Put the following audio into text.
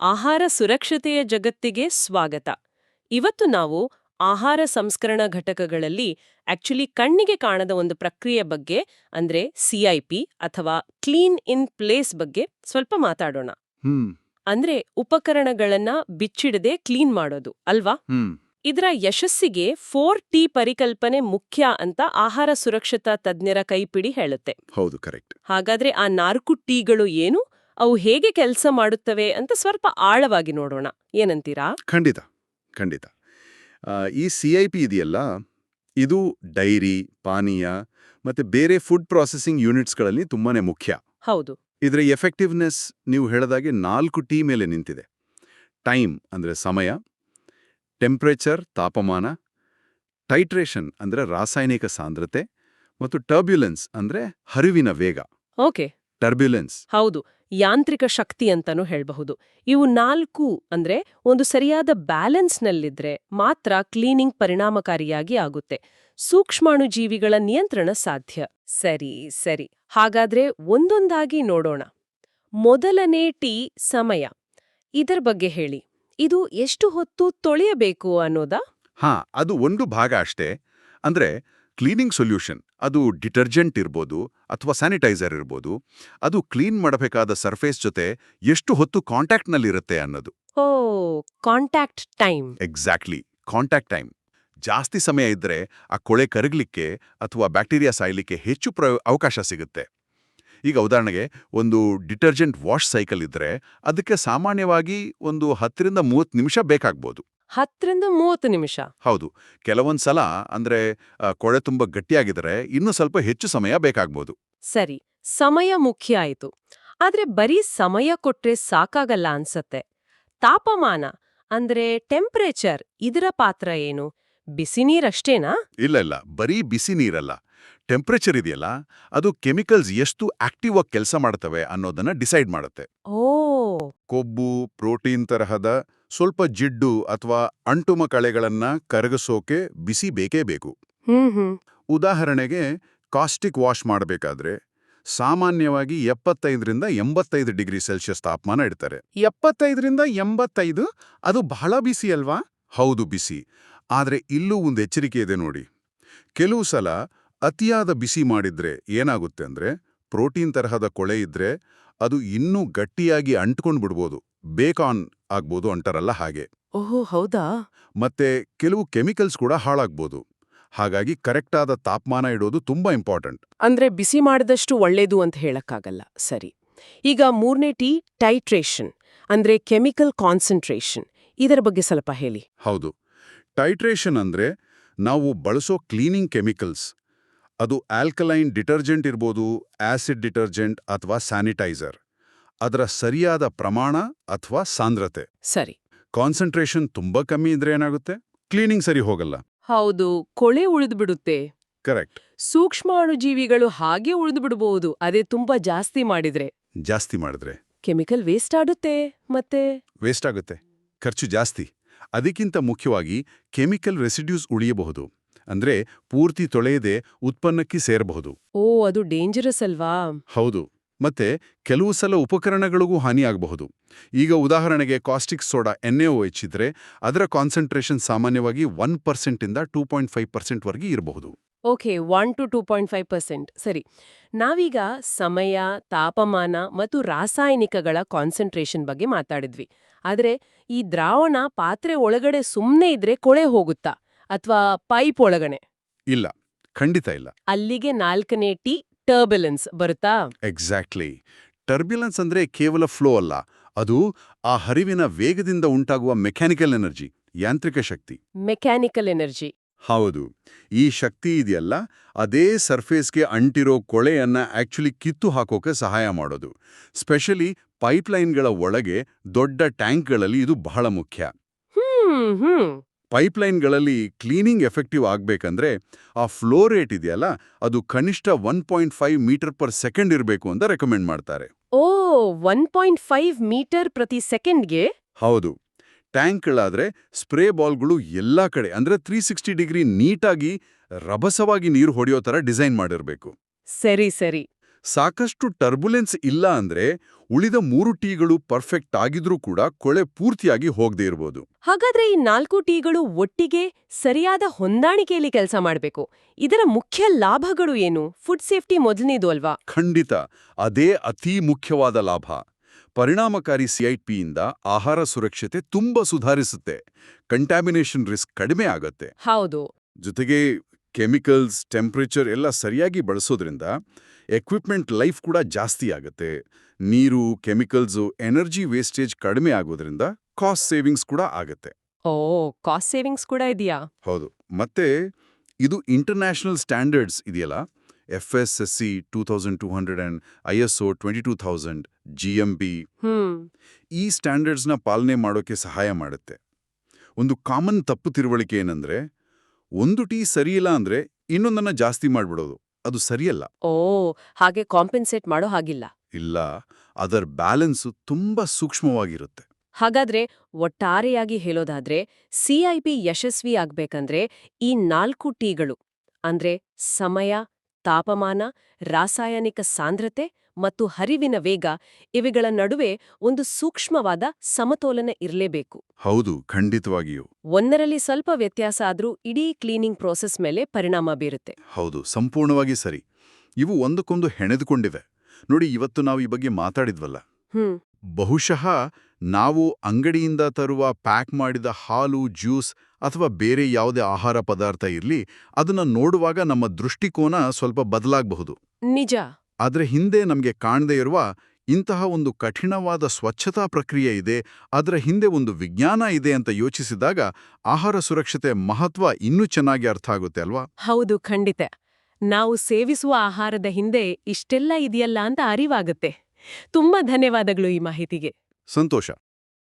ಆಹಾರ ಸುರಕ್ಷತೆಯ ಜಗತ್ತಿಗೆ ಸ್ವಾಗತ. ಇವತ್ತು ನಾವು ಆಹಾರ ಸಂಸ್ಕರಣಾ ಘಟಕಗಳಲ್ಲಿ ಆಕ್ಚುಲಿ ಕಣ್ಣಿಗೆ ಕಾಣದ ಒಂದು ಪ್ರಕ್ರಿಯೆ ಬಗ್ಗೆ ಅಂದ್ರೆ ಸಿಐಪಿ ಅಥವಾ ಕ್ಲೀನ್ ಇನ್ ಪ್ಲೇಸ್ ಬಗ್ಗೆ ಸ್ವಲ್ಪ ಮಾತಾಡೋಣ. ಅಂದ್ರೆ ಉಪಕರಣಗಳನ್ನ ಬಿಚ್ಚಿಡದೆ ಕ್ಲೀನ್ ಮಾಡೋದು ಅಲ್ವಾ? ಇದರ ಯಶಸ್ಸಿಗೆ ಫೋರ್ ಟಿ ಪರಿಕಲ್ಪನೆ ಮುಖ್ಯ ಅಂತ ಆಹಾರ ಸುರಕ್ಷತಾ ತಜ್ಞರ ಕೈಪಿಡಿ ಹೇಳುತ್ತೆ. ಹೌದು ಕರೆಕ್ಟ್ ಹಾಗಾದ್ರೆ ಆ ನಾಲ್ಕು ಟೀಗಳು ಏನು? ಅವು ಹೇಗೆ ಕೆಲಸ ಮಾಡುತ್ತವೆ ಅಂತ ಸ್ವಲ್ಪ ಆಳವಾಗಿ ನೋಡೋಣ. ಏನಂತೀರಾ? ಖಂಡಿತ ಖಂಡಿತ. ಈ ಸಿ ಐ ಪಿ ಇದೆಯಲ್ಲ ಇದು ಡೈರಿ ಪಾನೀಯ ಮತ್ತೆ ಬೇರೆ ಫುಡ್ ಪ್ರಾಸೆಸಿಂಗ್ ಯೂನಿಟ್ಸ್ಗಳಲ್ಲಿ ತುಂಬಾನೇ ಮುಖ್ಯ. ಹೌದು. ಇದರ ಎಫೆಕ್ಟಿವ್ನೆಸ್ ನೀವು ಹೇಳದಾಗೆ ನಾಲ್ಕು ಟಿ ಮೇಲೆ ನಿಂತಿದೆ. ಟೈಮ್ ಅಂದರೆ ಸಮಯ ಟೆಂಪ್ರೇಚರ್ ತಾಪಮಾನ ಟೈಟ್ರೇಷನ್ ಅಂದರೆ ರಾಸಾಯನಿಕ ಸಾಂದ್ರತೆ ಮತ್ತು ಟರ್ಬ್ಯುಲೆನ್ಸ್ ಅಂದರೆ ಹರಿವಿನ ವೇಗ. ಓಕೆ. ಟರ್ಬ್ಯುಲೆನ್ಸ್. ಹೌದು. ಯಾಂತ್ರಿಕ ಶಕ್ತಿ ಅಂತನೂ ಹೇಳಬಹುದು. ಇವು ನಾಲ್ಕು ಅಂದ್ರೆ ಒಂದು ಸರಿಯಾದ ಬ್ಯಾಲೆನ್ಸ್ನಲ್ಲಿದ್ರೆ ಮಾತ್ರ ಕ್ಲೀನಿಂಗ್ ಪರಿಣಾಮಕಾರಿಯಾಗಿ ಆಗುತ್ತೆ. ಸೂಕ್ಷ್ಮಾಣುಜೀವಿಗಳ ನಿಯಂತ್ರಣ ಸಾಧ್ಯ. ಸರಿ ಸರಿ. ಹಾಗಾದ್ರೆ ಒಂದೊಂದಾಗಿ ನೋಡೋಣ. ಮೊದಲನೇ ಟೀ ಸಮಯ. ಇದರ ಬಗ್ಗೆ ಹೇಳಿ. ಇದು ಎಷ್ಟು ಹೊತ್ತು ತೊಳೆಯಬೇಕು ಅನ್ನೋದಾ? ಹಾ, ಅದು ಒಂದು ಭಾಗ ಅಷ್ಟೇ. ಅಂದ್ರೆ ಕ್ಲೀನಿಂಗ್ ಸೊಲ್ಯೂಷನ್ ಅದು ಡಿಟರ್ಜೆಂಟ್ ಇರ್ಬೋದು ಅಥವಾ ಸ್ಯಾನಿಟೈಸರ್ ಇರ್ಬೋದು ಅದು ಕ್ಲೀನ್ ಮಾಡಬೇಕಾದ ಸರ್ಫೇಸ್ ಜೊತೆ ಎಷ್ಟು ಹೊತ್ತು ಕಾಂಟ್ಯಾಕ್ಟ್ನಲ್ಲಿರುತ್ತೆ ಅನ್ನೋದು. ಓ contact time. Exactly contact time. ಜಾಸ್ತಿ ಸಮಯ ಇದ್ದರೆ ಆ ಕೊಳೆ ಕರಗಲಿಕ್ಕೆ ಅಥವಾ ಬ್ಯಾಕ್ಟೀರಿಯಾ ಸಾಯಲಿಕ್ಕೆ ಹೆಚ್ಚು ಪ್ರ ಅವಕಾಶ ಸಿಗುತ್ತೆ. ಈಗ ಉದಾಹರಣೆಗೆ ಒಂದು ಡಿಟರ್ಜೆಂಟ್ ವಾಶ್ ಸೈಕಲ್ ಇದ್ದರೆ ಅದಕ್ಕೆ ಸಾಮಾನ್ಯವಾಗಿ ಒಂದು ಹತ್ತರಿಂದ ಮೂವತ್ತು ನಿಮಿಷ ಬೇಕಾಗ್ಬೋದು. ಹತ್ತರಿಂದ ಮೂವತ್ತು ನಿಮಿಷ. ಹೌದು. ಕೆಲವೊಂದು ಸಲ ಅಂದ್ರೆ ಕೊಳೆ ತುಂಬ ಗಟ್ಟಿಯಾಗಿದ್ರೆ ಇನ್ನೂ ಸ್ವಲ್ಪ ಹೆಚ್ಚು ಸಮಯ ಬೇಕಾಗ್ಬೋದು. ಸರಿ. ಸಮಯ ಮುಖ್ಯ ಆಯಿತು. ಆದ್ರೆ ಬರೀ ಸಮಯ ಕೊಟ್ರೆ ಸಾಕಾಗಲ್ಲ ಅನ್ಸತ್ತೆ. ತಾಪಮಾನ ಅಂದ್ರೆ ಟೆಂಪರೇಚರ್ ಇದರ ಪಾತ್ರ ಏನು? ಬಿಸಿ ನೀರಷ್ಟೇನಾ ಇಲ್ಲ ಇಲ್ಲ. ಬರೀ ಬಿಸಿ ನೀರಲ್ಲ. ಟೆಂಪ್ರೇಚರ್ ಇದೆಯಲ್ಲ ಅದು ಕೆಮಿಕಲ್ಸ್ ಎಷ್ಟು ಆಕ್ಟಿವ್ ಆಗಿ ಕೆಲಸ ಮಾಡ್ತವೆ ಅನ್ನೋದನ್ನ ಡಿಸೈಡ್ ಮಾಡುತ್ತೆ. ಓ ಕೊಬ್ಬು ಪ್ರೋಟೀನ್ ತರಹದ ಸ್ವಲ್ಪ ಜಿಡ್ಡು ಅಥವಾ ಅಂಟುಮ ಕಳೆಗಳನ್ನ ಕರಗಿಸೋಕೆ ಬಿಸಿ ಬೇಕೇ ಬೇಕು. ಉದಾಹರಣೆಗೆ ಕಾಸ್ಟಿಕ್ ವಾಶ್ ಮಾಡಬೇಕಾದ್ರೆ ಸಾಮಾನ್ಯವಾಗಿ ಎಪ್ಪತ್ತೈದರಿಂದ ಎಂಬತ್ತೈದು ಡಿಗ್ರಿ ಸೆಲ್ಸಿಯಸ್ ತಾಪಮಾನ ಇಡ್ತಾರೆ. ಎಪ್ಪತ್ತೈದರಿಂದ ಎಂಬತ್ತೈದು? ಅದು ಬಹಳ ಬಿಸಿ ಅಲ್ವಾ? ಹೌದು ಬಿಸಿ. ಆದರೆ ಇಲ್ಲೂ ಒಂದು ಎಚ್ಚರಿಕೆ ಇದೆ ನೋಡಿ. ಕೆಲವು ಸಲ ಅತಿಯಾದ ಬಿಸಿ ಮಾಡಿದ್ರೆ ಏನಾಗುತ್ತೆ ಅಂದ್ರೆ ಪ್ರೋಟೀನ್ ತರಹದ ಕೊಳೆ ಇದ್ರೆ ಅದು ಇನ್ನೂ ಗಟ್ಟಿಯಾಗಿ ಅಂಟ್ಕೊಂಡ್ ಬಿಡ್ಬೋದು. ಬೇಕಾನ್ ಆಗ್ಬೋದು ಅಂಟರಲ್ಲ ಹಾಗೆ. ಓಹೋ ಹೌದಾ? ಮತ್ತೆ ಕೆಲವು ಕೆಮಿಕಲ್ಸ್ ಕೂಡ ಹಾಳಾಗ್ಬೋದು. ಹಾಗಾಗಿ ಕರೆಕ್ಟಾದ ತಾಪಮಾನ ಇಡೋದು ತುಂಬಾ ಇಂಪಾರ್ಟೆಂಟ್. ಅಂದ್ರೆ ಬಿಸಿ ಮಾಡಿದಷ್ಟು ಒಳ್ಳೇದು ಅಂತ ಹೇಳಕ್ಕಾಗಲ್ಲ. ಸರಿ. ಈಗ ಮೂರನೇ ಟಿ ಟೈಟ್ರೇಷನ್ ಅಂದ್ರೆ ಕೆಮಿಕಲ್ ಕಾನ್ಸಂಟ್ರೇಷನ್. ಇದರ ಬಗ್ಗೆ ಸ್ವಲ್ಪ ಹೇಳಿ. ಹೌದು. ಟೈಟ್ರೇಷನ್ ಅಂದ್ರೆ ನಾವು ಬಳಸೋ ಕ್ಲೀನಿಂಗ್ ಕೆಮಿಕಲ್ಸ್ ಅದು ಆಲ್ಕಲೈನ್ ಡಿಟರ್ಜೆಂಟ್ ಇರ್ಬೋದು ಆಸಿಡ್ ಡಿಟರ್ಜೆಂಟ್ ಅಥವಾ ಸ್ಯಾನಿಟೈಸರ್. ಅದರ ಸರಿಯಾದ ಪ್ರಮಾಣ ಅಥವಾ ಸಾಂದ್ರತೆ. ಸರಿ. ಕಾನ್ಸಂಟ್ರೇಷನ್ ತುಂಬಾ ಕಮ್ಮಿ ಇದ್ರೆ ಏನಾಗುತ್ತೆ? ಕ್ಲೀನಿಂಗ್ ಸರಿ ಹೋಗಲ್ಲ. ಹೌದು ಕೊಳೆ ಉಳಿದ್ಬಿಡುತ್ತೆ. ಕರೆಕ್ಟ್. ಸೂಕ್ಷ್ಮಾಣುಜೀವಿಗಳು ಹಾಗೆ ಉಳಿದ್ಬಿಡ್ಬೋದು ಅದೇ ತುಂಬಾ ಜಾಸ್ತಿ ಮಾಡಿದ್ರೆ. ಜಾಸ್ತಿ ಮಾಡಿದ್ರೆ. ಕೆಮಿಕಲ್ ವೇಸ್ಟ್ ಆಡುತ್ತೆ ಮತ್ತೆ? ವೇಸ್ಟ್ ಆಗುತ್ತೆ. ಖರ್ಚು ಜಾಸ್ತಿ. ಅದಕ್ಕಿಂತ ಮುಖ್ಯವಾಗಿ ಕೆಮಿಕಲ್ ರೆಸಿಡ್ಯೂಸ್ ಉಳಿಯಬಹುದು. ಅಂದ್ರೆ ಪೂರ್ತಿ ತೊಳೆಯದೆ ಉತ್ಪನ್ನಕ್ಕೆ ಸೇರಬಹುದು. ಓ ಅದು ಡೇಂಜರಸ್ ಅಲ್ವಾ? ಹೌದು. ಮತ್ತೆ ಕೆಲವು ಸಲ ಉಪಕರಣಗಳಿಗೂ ಹಾನಿಯಾಗಬಹುದು ಈಗ ಉದಾಹರಣೆಗೆ ಕಾಸ್ಟಿಕ್ ಸೋಡಾ ಎನ್ಎಒ ಹೆಚ್ಚಿದ್ರೆ ಅದರ ಕಾನ್ಸಂಟ್ರೇಷನ್ ಸಾಮಾನ್ಯವಾಗಿ ಒನ್ ಪರ್ಸೆಂಟಿಂದ ಟೂ ಪಾಯಿಂಟ್ ಫೈವ್ ಪರ್ಸೆಂಟ್ವರೆಗೆ ಇರಬಹುದು. Okay one to two point five percent ಸರಿ. ನಾವೀಗ ಸಮಯ ತಾಪಮಾನ ಮತ್ತು ರಾಸಾಯನಿಕಗಳ ಕಾನ್ಸಂಟ್ರೇಷನ್ ಬಗ್ಗೆ ಮಾತಾಡಿದ್ವಿ. ಆದರೆ ಈ ದ್ರಾವಣ ಪಾತ್ರೆ ಒಳಗಡೆ ಸುಮ್ಮನೆ ಇದ್ರೆ ಕೊಳೆ ಹೋಗುತ್ತಾ? ಅಥವಾ ಪೈಪ್ ಒಳಗಡೆ? ಇಲ್ಲ. ಖಂಡಿತ ಇಲ್ಲ. ಅಲ್ಲಿಗೆ ನಾಲ್ಕನೇ ಟಿ ಟರ್ಬುಲೆನ್ಸ್ ಬರುತ್ತಾ? ಎಕ್ಸಾಕ್ಟ್ಲಿ ಟರ್ಬ್ಯುಲೆನ್ಸ್ ಅಂದ್ರೆ ಕೇವಲ ಫ್ಲೋ ಅಲ್ಲ. ಅದು ಆ ಹರಿವಿನ ವೇಗದಿಂದ ಉಂಟಾಗುವ ಮೆಕ್ಯಾನಿಕಲ್ ಎನರ್ಜಿ ಯಾಂತ್ರಿಕ ಶಕ್ತಿ. Mechanical energy. ಹೌದು. ಈ ಶಕ್ತಿ ಇದೆಯಲ್ಲ ಅದೇ ಸರ್ಫೇಸ್ಗೆ ಅಂಟಿರೋ ಕೊಳೆಯನ್ನ ಆಕ್ಚುಲಿ ಕಿತ್ತು ಹಾಕೋಕೆ ಸಹಾಯ ಮಾಡೋದು. ಸ್ಪೆಷಲಿ ಪೈಪ್ಲೈನ್ಗಳ ಒಳಗೆ ದೊಡ್ಡ ಟ್ಯಾಂಕ್ಗಳಲ್ಲಿ ಇದು ಬಹಳ ಮುಖ್ಯ. ಹ್ಮ್ ಹ್ಮ್. ಪೈಪ್ಲೈನ್ಗಳಲ್ಲಿ ಕ್ಲೀನಿಂಗ್ ಎಫೆಕ್ಟಿವ್ ಆಗಬೇಕಂದ್ರೆ ಆ ಫ್ಲೋ ರೇಟ್ ಇದೆಯಲ್ಲ ಅದು ಕನಿಷ್ಠ one point five metre per second ಇರಬೇಕು ಅಂತ ರೆಕಮೆಂಡ್ ಮಾಡ್ತಾರೆ. Oh one point five metre ಪ್ರತಿ ಸೆಕೆಂಡ್ಗೆ? ಹೌದು. ಟ್ಯಾಂಕ್ಗಳಾದ್ರೆ ಸ್ಪ್ರೇ ಬಾಲ್ಗಳು ಎಲ್ಲಾ ಕಡೆ ಅಂದ್ರೆ ತ್ರೀ ಸಿಕ್ಸ್ಟಿ ಡಿಗ್ರಿ ನೀಟಾಗಿ ರಭಸವಾಗಿ ನೀರು ಹೊಡೆಯೋ ಥರ ಡಿಸೈನ್ ಮಾಡಿರಬೇಕು. ಸರಿ ಸರಿ. ಸಾಕಷ್ಟು ಟರ್ಬುಲೆನ್ಸ್ ಇಲ್ಲ ಅಂದ್ರೆ ಉಳಿದ ಮೂರು ಟೀಗಳು ಪರ್ಫೆಕ್ಟ್ ಆಗಿದ್ರೂ ಕೂಡ ಕೊಳೆ ಪೂರ್ತಿಯಾಗಿ ಹೋಗದೇ ಇರ್ಬೋದು. ಹಾಗಾದ್ರೆ ಈ ನಾಲ್ಕು ಟೀಗಳು ಒಟ್ಟಿಗೆ ಸರಿಯಾದ ಹೊಂದಾಣಿಕೆಯಲ್ಲಿ ಕೆಲಸ ಮಾಡಬೇಕು. ಇದರ ಮುಖ್ಯ ಲಾಭಗಳು ಏನು? ಫುಡ್ ಸೇಫ್ಟಿ ಮೊದಲನೇದು ಅಲ್ವಾ? ಖಂಡಿತ. ಅದೇ ಅತೀ ಮುಖ್ಯವಾದ ಲಾಭ. ಪರಿಣಾಮಕಾರಿ ಸಿಐಟಿಯಿಂದ ಆಹಾರ ಸುರಕ್ಷತೆ ತುಂಬಾ ಸುಧಾರಿಸುತ್ತೆ. ಕಂಟ್ಯಾಮಿನೇಷನ್ ರಿಸ್ಕ್ ಕಡಿಮೆ ಆಗತ್ತೆ. ಹೌದು. ಜೊತೆಗೆ ಕೆಮಿಕಲ್ಸ್ ಟೆಂಪ್ರೇಚರ್ ಎಲ್ಲ ಸರಿಯಾಗಿ ಬಳಸೋದ್ರಿಂದ ಎಕ್ವಿಪ್ಮೆಂಟ್ ಲೈಫ್ ಕೂಡ ಜಾಸ್ತಿ ಆಗುತ್ತೆ. ನೀರು ಕೆಮಿಕಲ್ಸು ಎನರ್ಜಿ ವೇಸ್ಟೇಜ್ ಕಡಿಮೆ ಆಗೋದ್ರಿಂದ ಕಾಸ್ಟ್ ಸೇವಿಂಗ್ಸ್ ಕೂಡ ಆಗುತ್ತೆ. ಓ ಕಾಸ್ಟ್ ಸೇವಿಂಗ್ಸ್ ಕೂಡ ಇದೆಯಾ? ಹೌದು. ಮತ್ತೆ ಇದು ಇಂಟರ್ನ್ಯಾಷನಲ್ ಸ್ಟ್ಯಾಂಡರ್ಡ್ಸ್ ಇದೆಯಲ್ಲ? F S S C two thousand two hundred and I S O twenty two thousand G M B. ಈ ಸ್ಟ್ಯಾಂಡರ್ಡ್ಸ್ನ ಪಾಲನೆ ಮಾಡೋಕೆ ಸಹಾಯ ಮಾಡುತ್ತೆ. ಒಂದು ಕಾಮನ್ ತಪ್ಪು ತಿಳುವಳಿಕೆ ಏನಂದ್ರೆ ಒಂದು ಟೀ ಸರಿಯಿಲ್ಲ ಅಂದ್ರೆ ಇನ್ನೊಂದನ್ನ ಜಾಸ್ತಿ ಮಾಡ್ಬಿಡೋದು. ಅದು ಸರಿಯಲ್ಲ. ಓ ಹಾಗೆ ಕಾಂಪೆನ್ಸೇಟ್ ಮಾಡೋ ಹಾಗಿಲ್ಲ. ಇಲ್ಲ ಅದರ್ ಬ್ಯಾಲೆನ್ಸು ತುಂಬಾ ಸೂಕ್ಷ್ಮವಾಗಿರುತ್ತೆ. ಹಾಗಾದ್ರೆ ಒಟ್ಟಾರೆಯಾಗಿ ಹೇಳೋದಾದ್ರೆ ಸಿಐಪಿ ಯಶಸ್ವಿ ಆಗ್ಬೇಕಂದ್ರೆ ಈ ನಾಲ್ಕು ಟೀಗಳು ಅಂದ್ರೆ ಸಮಯ ತಾಪಮಾನ ರಾಸಾಯನಿಕ ಸಾಂದ್ರತೆ ಮತ್ತು ಹರಿವಿನ ವೇಗ ಇವುಗಳ ನಡುವೆ ಒಂದು ಸೂಕ್ಷ್ಮವಾದ ಸಮತೋಲನ ಇರಲೇಬೇಕು. ಹೌದು ಖಂಡಿತವಾಗಿಯೂ. ಒಂದರಲ್ಲಿ ಸ್ವಲ್ಪ ವ್ಯತ್ಯಾಸ ಆದರೂ ಇಡೀ ಕ್ಲೀನಿಂಗ್ ಪ್ರೋಸೆಸ್ ಮೇಲೆ ಪರಿಣಾಮ ಬೀರುತ್ತೆ. ಹೌದು ಸಂಪೂರ್ಣವಾಗಿ ಸರಿ. ಇವು ಒಂದಕ್ಕೊಂದು ಹೆಣೆದುಕೊಂಡಿವೆ. ನೋಡಿ ಇವತ್ತು ನಾವು ಈ ಬಗ್ಗೆ ಮಾತಾಡಿದ್ವಲ್ಲ. ಹ್ಮ್. ಬಹುಶಃ ನಾವು ಅಂಗಡಿಯಿಂದ ತರುವ ಪ್ಯಾಕ್ ಮಾಡಿದ ಹಾಲು ಜ್ಯೂಸ್ ಅಥವಾ ಬೇರೆ ಯಾವುದೇ ಆಹಾರ ಪದಾರ್ಥ ಇರಲಿ ಅದನ್ನ ನೋಡುವಾಗ ನಮ್ಮ ದೃಷ್ಟಿಕೋನ ಸ್ವಲ್ಪ ಬದಲಾಗಬಹುದು. ನಿಜ. ಆದ್ರೆ ಹಿಂದೆ ನಮಗೆ ಕಾಣದೇ ಇರುವ ಇಂತಹ ಒಂದು ಕಠಿಣವಾದ ಸ್ವಚ್ಛತಾ ಪ್ರಕ್ರಿಯೆ ಇದೆ ಅದರ ಹಿಂದೆ ಒಂದು ವಿಜ್ಞಾನ ಇದೆ ಅಂತ ಯೋಚಿಸಿದಾಗ ಆಹಾರ ಸುರಕ್ಷತೆ ಮಹತ್ವ ಇನ್ನೂ ಚೆನ್ನಾಗಿ ಅರ್ಥ ಆಗುತ್ತೆ ಅಲ್ವಾ? ಹೌದು ಖಂಡಿತ. ನಾವು ಸೇವಿಸುವ ಆಹಾರದ ಹಿಂದೆ ಇಷ್ಟೆಲ್ಲ ಇದೆಯಲ್ಲ ಅಂತ ಅರಿವಾಗುತ್ತೆ. ತುಂಬಾ ಧನ್ಯವಾದಗಳು ಈ ಮಾಹಿತಿಗೆ. ಸಂತೋಷ.